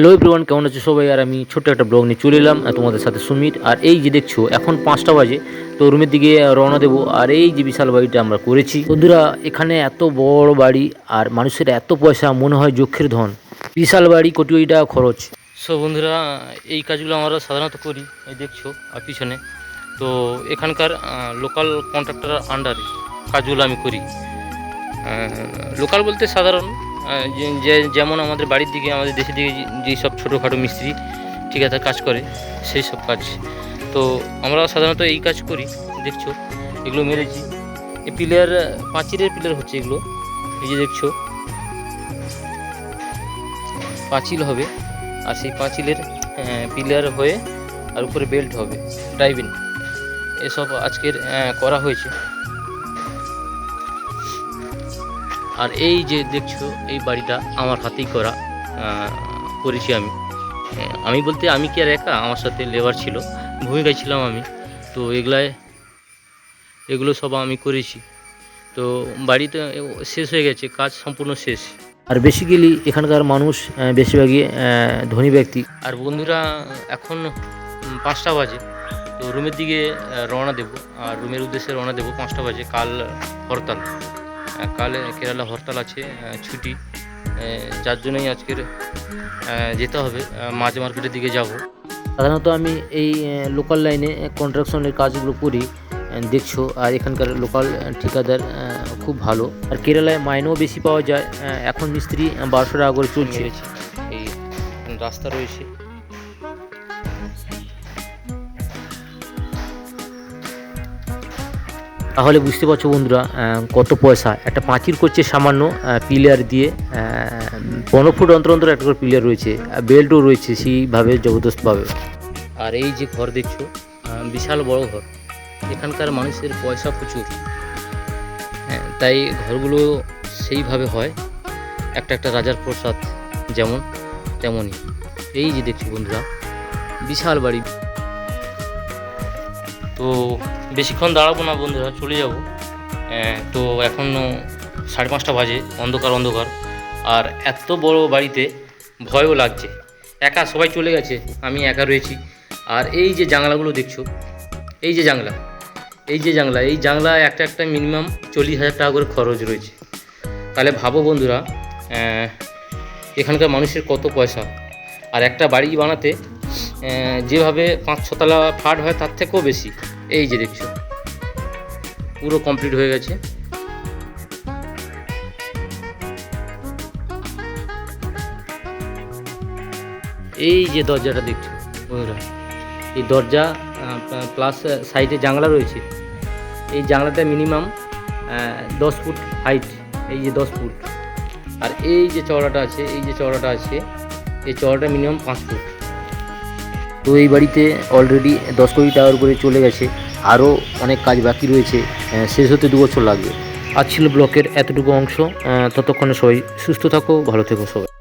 Hello everyone কেমন আছো সবাই? আর আমি ছোট্ট একটা ব্লগ নিয়ে চলে এলাম তোমাদের সাথে সুমিত। আর এই যে দেখছ, এখন পাঁচটা বাজে, তো রুমের দিকে রওনা দেবো। আর এই যে বিশাল বাড়িটা আমরা করেছি। বন্ধুরা, এখানে এত বড় বাড়ি, আর মানুষের এত পয়সা, মনে হয় যক্ষের ধন। বিশাল বাড়ি, কোটি কোটি টাকা খরচ। সো বন্ধুরা, এই কাজগুলো আমরা সাধারণত করি, এই দেখছ, আর পিছনে। তো, এখানকার লোকাল কন্ট্রাক্টর আন্ডারে কাজগুলো আমি করি। লোকাল বলতে সাধারণ যে- যেমন আমাদের বাড়ির দিকে, আমাদের দেশের দিকে যেই সব ছোটোখাটো মিস্ত্রি ঠিকাদার কাজ করে, সেই সব কাজ। তো আমরা সাধারণত এই কাজ করি, দেখছ, এগুলো মেরেছি। এই পিলার, পাঁচিলের পিলার হচ্ছে এগুলো, এই যে দেখছ। পাঁচিল হবে, আর সেই পাঁচিলের পিলার হয়ে, আর উপরে বেল্ট হবে, ড্রাইভিং। এসব আজকের করা হয়েছে। আর এই যে দেখছ এই বাড়িটা আমার হাতেই করা করেছি আমি। আমি বলতে আমি কি আর একা? আমার সাথে লেবার ছিল ভূমিকায় ছিলাম আমি। তো এগুলায় এগুলো সব আমি করেছি। তো বাড়িতে শেষ হয়ে গেছে কাজ সম্পূর্ণ শেষ। আর বেসিক্যালি এখানকার মানুষ বেশিরভাগই ধনী ব্যক্তি। আর বন্ধুরা এখন পাঁচটা বাজে। তো রুমের দিকে রওনা দেবো। আর রুমের উদ্দেশ্যে রওনা দেবো পাঁচটা বাজে কাল হরতাল। কাল কেরালা হরতাল আছে ছুটি। যার জন্যই আজকের যেতে হবে। মাছ মার্কেটের দিকে যাব। সাধারণত আমি এই লোকাল লাইনে কন্ট্রাকশনের কাজগুলো করি দেখছ। আর এখানকার লোকাল ঠিকাদার খুব ভালো। আর কেরালায় মাইনেও বেশি পাওয়া যায়। এখন মিস্ত্রি বারোশো টাকা করে চলছে। এই রাস্তা রয়েছে। তাহলে বুঝতে পারছ বন্ধুরা কত পয়সা। একটা পাঁচির করছে সামান্য পিলার দিয়ে পনেরো ফুট অন্তর অন্তর একটা করে পিলার রয়েছে বেল্টও রয়েছে সেইভাবে জবরদস্তভাবে। আর এই যে ঘর দেখছ বিশাল বড় ঘর। এখানকার মানুষের পয়সা প্রচুর। হ্যাঁ, তাই ঘরগুলো সেইভাবে হয়। একটা একটা রাজার প্রসাদ যেমন তেমনই। এই যে দেখছি বন্ধুরা বিশাল বাড়ি। তো বেশিক্ষণ দাঁড়াবো না বন্ধুরা, চলে যাব। তো এখন সাড়ে পাঁচটা বাজে, অন্ধকার অন্ধকার। আর এত বড় বাড়িতে ভয়ও লাগছে। একা সবাই চলে গেছে, আমি একা রয়েছি। আর এই যে জানলাগুলো দেখছ, এই যে জানলা, এই যে জানলা, এই জানলা একটা একটা মিনিমাম চল্লিশ হাজার টাকা করে খরচ রয়েছে। তাহলে ভাবো বন্ধুরা এখানকার মানুষের কত পয়সা। আর একটা বাড়ি বানাতে যেভাবে পাঁচ ছতলা ফ্ল্যাট হয়, তার থেকেও বেশি। এই যে দেখছ, পুরো কমপ্লিট হয়ে গেছে। এই যে দরজাটা দেখছ, বন্ধুরা, এই দরজা প্লাস সাইডে জানলা রয়েছে। এই জানলাটা মিনিমাম দশ ফুট হাইট এই যে দশ ফুট। আর এই যে চওড়াটা আছে, এই যে চওড়াটা আছে, এই চওড়াটা মিনিমাম পাঁচ ফুট। তো এই বাড়িতে অলরেডি দশ কোটি টাকার উপরে চলে গেছে। আরও অনেক কাজ বাকি রয়েছে শেষ হতে দু বছর লাগবে। আজ ছিল ব্লকের এতটুকু অংশ ততক্ষণে সবাই সুস্থ থাকো, ভালো থেকো সবাই।